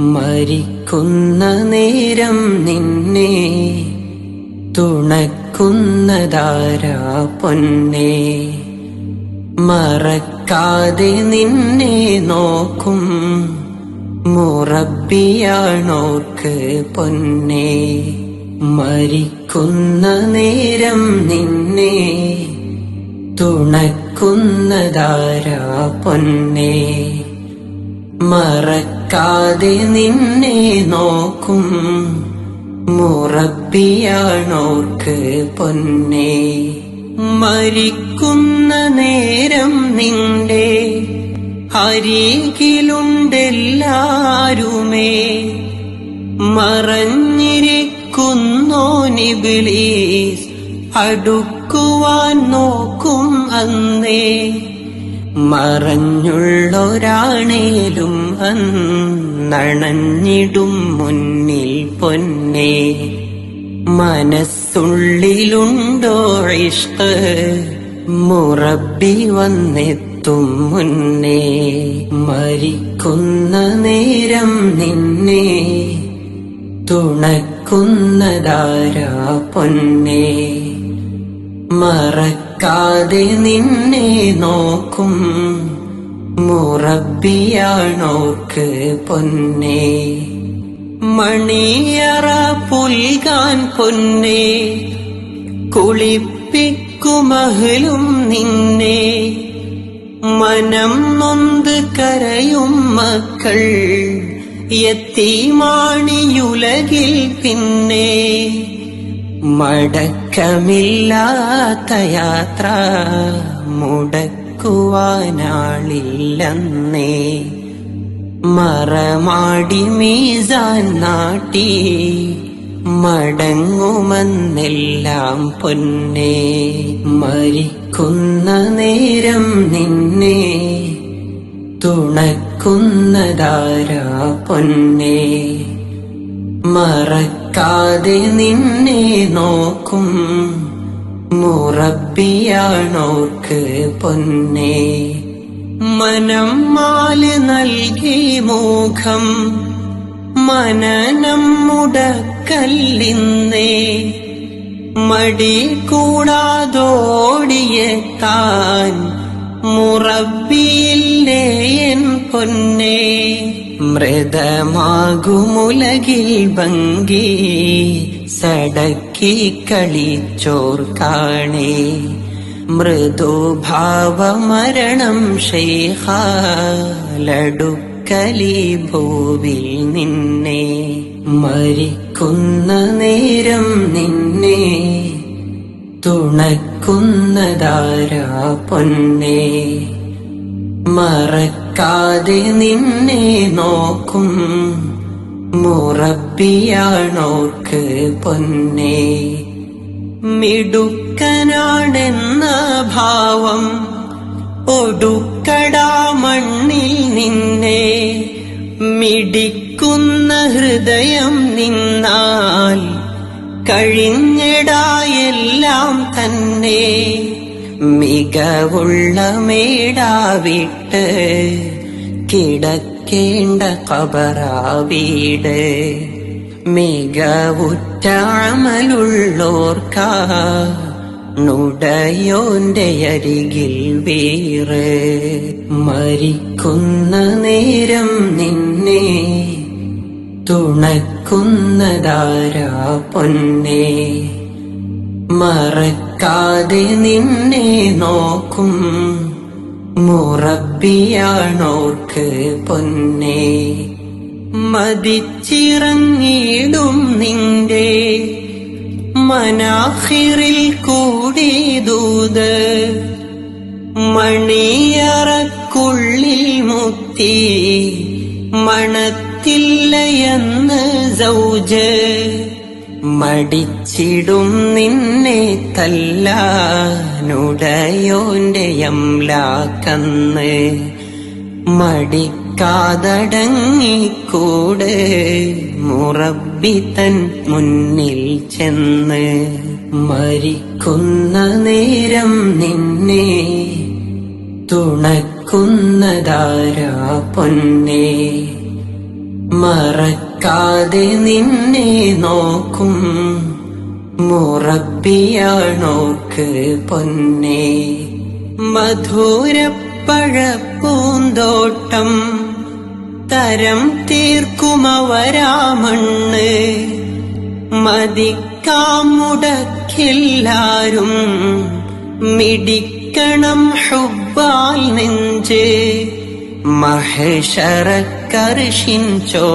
മരിക്കുന്ന നേരം നിന്നെ തുണക്കുന്നതാരാ പൊന്നെ? മറക്കാതെ നിന്നെ നോക്കും മുറബിയാണോർക്ക് പൊന്നെ? മരിക്കുന്ന നേരം നിന്നെ തുണക്കുന്നതാരാ പൊന്നെ? മറക്കാതെ നിന്നെ നോക്കും. മുറപ്പിയാണോർക്ക് പൊന്നെ. മരിക്കുന്ന നേരം നിന്റെ അരികിലുണ്ടെല്ലാരുമേ. മറഞ്ഞിരിക്കുന്നോ നിബിളീസ് അടുക്കുവാൻ നോക്കും അന്നേ. മറഞ്ഞുള്ളൊരാണേലും അന്നണഞ്ഞിടും മുന്നിൽ പൊന്നെ. മനസ്സുള്ളിലുണ്ടോ ഇഷ്ട? മുറബി വന്നെത്തും മുന്നേ. മരിക്കുന്ന നേരം നിന്നെ. തുണക്കുന്നതാരാ പൊന്നെ. മറക്കാതെ നിന്നെ നോക്കും. മുറബിയാണോർക്ക് പൊന്നെ. മണിയറ പുൽകാൻ പൊന്നെ. കുളിപ്പിക്കുമഹലും നിന്നെ. മനം നൊന്ത് കരയും മക്കൾ. എത്തിമാണിയുലകിൽ പിന്നെ. മടക്കമില്ലാത്ത യാത്ര മുടക്കുവാനാളില്ലെന്നേ. മറമാടി മീസാൻ നാട്ടി മടങ്ങുമെന്നെല്ലാം പൊന്നെ. മരിക്കുന്ന നേരം നിന്നെ തുണക്കുന്നതാരാ പൊന്നെ. മറക്കാതെ നിന്നെ നോക്കും. മുറപ്പിയാണോർക്ക് പൊന്നെ. മനം മാൽ നൽകി മുഖം. മനനം മുടക്കല്ലിന്നേ. മടി കൂടാതോടിയെത്താൻ മുറബിയില്ലേ എൻ പൊന്നെ. മൃതമാകുമുലകിൽ ഭംഗി സടക്കി കളിച്ചോർ കാണേ. മൃദുഭാവമരണം ഷെയ്ഹാലടുക്കലി ഭൂവിൽ നിന്നെ മരിക്കുന്ന നേരം നിന്നെ തുണക്കുന്നതാരാ പൊന്നെ. മറക്കാതെ നിന്നെ നോക്കും. മുറപ്പിയാണോക്ക് പൊന്നെ. മിടുക്കനാണെന്ന ഭാവം. ഒടുക്കടാ മണ്ണിൽ നിന്നെ. മിടിക്കുന്ന ഹൃദയം നിന്നാൽ. കഴിഞ്ഞിടായെല്ലാം തന്നെ. മികവുള്ള മേടാവിട്ട് കിടക്കേണ്ട കബറാവീട്. മികവുറ്റ അമലുള്ളോർക്ക നുടയോന്റെ അരികിൽ വീറ്. മരിക്കുന്ന നേരം നിന്നെ തുണക്കുന്നതാരാ പൊന്നെ? മറക്കാതെ നിന്നെ നോക്കും. മുറബിയാണോർക്ക് പൊന്നെ. മതിച്ചിറങ്ങിടും നിന്റെ. മനാഹിറിൽ കൂടി ദൂത്. മണിയറക്കുള്ളിൽ മുത്തി. മണത്തില്ലയെന്ന് സൗജ്. മടിച്ചിടും നിന്നെ തല്ലാനുടയോന്റെ യംലാക്കന്ന്. മടിക്കാതടങ്ങിക്കൂട് മുറബി തൻ മുന്നിൽ ചെന്ന്. മരിക്കുന്ന നേരം നിന്നെ തുണക്കുന്നതാരാ പൊന്നെ? മറക്കാതെ നിന്നെ നോക്കും. മുറബിയാണോക്ക് പൊന്നെ? മധുരപ്പഴപ്പൂന്തോട്ടം തരം തീർക്കുമവരാമണ്ണ്. മതിക്കാമുടക്കെല്ലാരും മിടിക്കണം ഹുബാൽ നെഞ്ച്. മഹേഷറക്കർഷിൻ ചോ